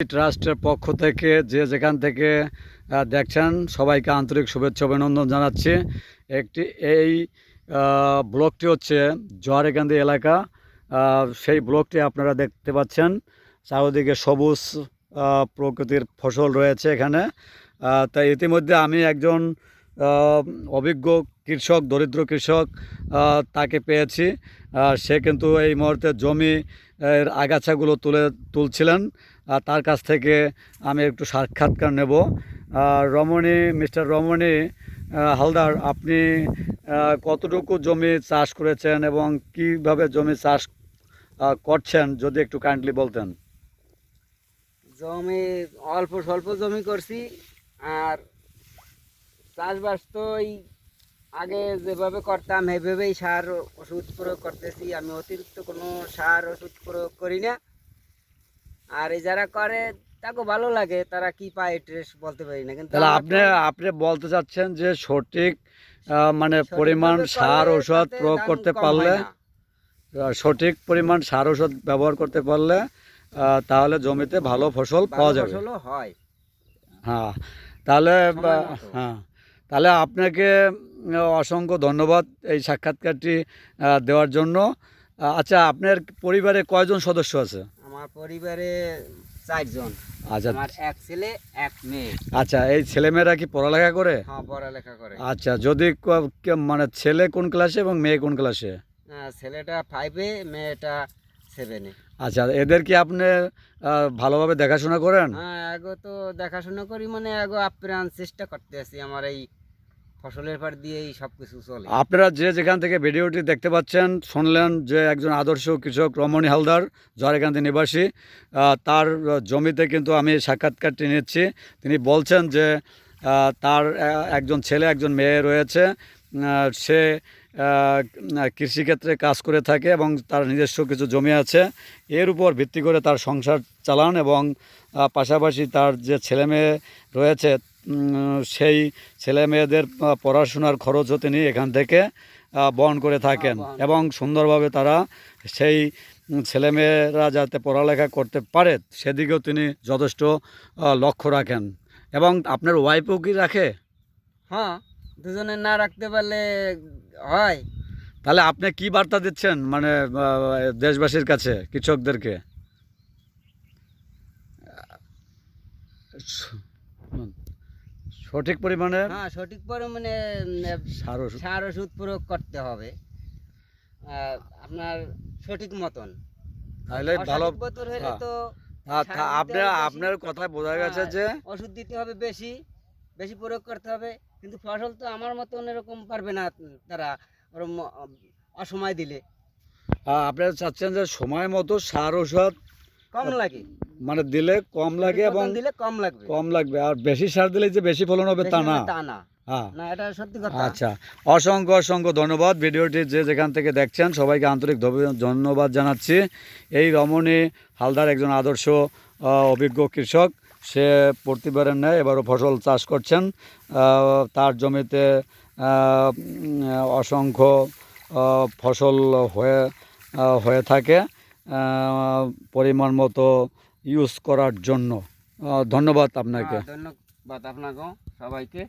ট্রাস্টের পক্ষ থেকে যে যেখান থেকে দেখছেন, সবাইকে আন্তরিক শুভেচ্ছা অভিনন্দন জানাচ্ছি। একটি এই ব্লকটি হচ্ছে জোয়ারেকান্দি এলাকা। সেই ব্লকটি আপনারা দেখতে পাচ্ছেন। চারিদিকে সবুজ প্রকৃতির ফসল রয়েছে এখানে। তাই ইতিমধ্যে আমি একজন অভিজ্ঞ কৃষক, দরিদ্র কৃষক তাকে পেয়েছি। সে কিন্তু এই মুহূর্তে জমি আগাছাগুলো তুলে তুলছিলেন। আর তার কাছ থেকে আমি একটু সাক্ষাৎকার নেব। আর রমণী, মিস্টার রমণী হালদার, আপনি কতটুকু জমি চাষ করেছেন এবং কীভাবে জমি চাষ করছেন, যদি একটু কাইন্ডলি বলতেন। জমি, অল্প স্বল্প জমি করছি। আর চাষবাস তো এই আগে যেভাবে করতাম সেভাবেই সার ওষুধ প্রয়োগ করতেছি। আমি অতিরিক্ত কোনো সার ওষুধ প্রয়োগ করি না। আর এই যারা করে তাকে ভালো লাগে তারা কি পায় ট্রেস বলতে পারি না। কিন্তু আপনি আপনি বলতে চাচ্ছেন যে সঠিক মানে পরিমাণ সার ওষুধ প্রয়োগ করতে পারলে সঠিক পরিমাণ সার ওষুধ ব্যবহার করতে পারলে তাহলে জমিতে ভালো ফসল পাওয়া যাবে। হয়। হ্যাঁ তাহলে। হ্যাঁ। তাহলে আপনাকে অসংখ্য ধন্যবাদ এই সাক্ষাৎকারটি দেওয়ার জন্য। আচ্ছা আপনার পরিবারে কয়জন সদস্য আছে? আমার পরিবারে চারজন। আচ্ছা। আমার এক ছেলে এক মেয়ে। আচ্ছা এই ছেলেমেয়েরা কি পড়ালেখা করে? হ্যাঁ পড়ালেখা করে। আচ্ছা যদি মানে ছেলে কোন ক্লাসে এবং মেয়ে কোন ক্লাসে? ছেলেটা ফাইভে মেয়েটা সেভেনে আচ্ছা এদের কি আপনি ভালোভাবে দেখাশোনা করেন? হ্যাঁ এগো তো দেখাশোনা করি মানে এগো আপ্রাণ চেষ্টা করতে আছি আমার এই ফসলের পার দিয়েই সব কিছু চলে। আপনারা যে যেখান থেকে ভিডিওটি দেখতে পাচ্ছেন শুনলেন যে একজন আদর্শ কৃষক রমণী হালদার জয়কান্তি নিবাসী তার জমিতে কিন্তু আমি সাক্ষাৎকারটি নিচ্ছি। তিনি বলছেন যে তার একজন ছেলে একজন মেয়ে রয়েছে সে কৃষিক্ষেত্রে কাজ করে থাকে এবং তার নিজস্ব কিছু জমি আছে। এর উপর ভিত্তি করে তার সংসার চালান এবং পাশাপাশি তার যে ছেলে মেয়ে রয়েছে সেই ছেলে মেয়েদের পড়াশোনার খরচও তিনি এখান থেকে বহন করে থাকেন এবং সুন্দরভাবে তারা সেই ছেলেমেয়েরা যাতে পড়ালেখা করতে পারে সেদিকেও তিনি যথেষ্ট লক্ষ্য রাখেন। এবং আপনার ওয়াইফও কি রাখে? হ্যাঁ। দুজনে না রাখতে পারলে হয়। তাহলে আপনি কি বার্তা দিচ্ছেন মানে দেশবাসীর কাছে কৃষকদেরকে? সঠিক পরিমাণে? হ্যাঁ সঠিক পরিমাণে সার ওষুধ। সার ওষুধ প্রয়োগ করতে হবে। আপনার সঠিক মতন। তাহলে ভালো বোতল হলে হ্যাঁ। তো দিতে আপনার আপনার কথায় বোঝা গেছে হ্যাঁ, যে ওষুধ দিতে হবে বেশি। বেশি প্রয়োগ করতে হবে। কিন্তু ফসল তো আমার মতন এরকম পারবে না তারা ওরম অসময় দিলে। আপনারা চাচ্ছেন যে সময় মতো সার ওষুধ কম লাগে। মানে দিলে কম লাগে এবং দিলে কম লাগবে। কম লাগবে। আর বেশি সার দিলে যে বেশি ফলন হবে তা না। তা না। হ্যাঁ। না এটা সত্যি কথা। আচ্ছা। অসংখ্য অসংখ্য ধন্যবাদ। ভিডিওটি যে যেখান থেকে দেখছেন সবাইকে আন্তরিক ধন্যবাদ জানাচ্ছি। এই রমণী হালদার একজন আদর্শ অভিজ্ঞ কৃষক। সে প্রতিবারের ন্যায় এবারও ফসল চাষ করছেন। তার জমিতে অসংখ্য ফসল হয়ে হয়ে থাকে পরিমাণ মতো ইউজ করার জন্য। ধন্যবাদ আপনাকে। ধন্যবাদ আপনাকে সবাইকে।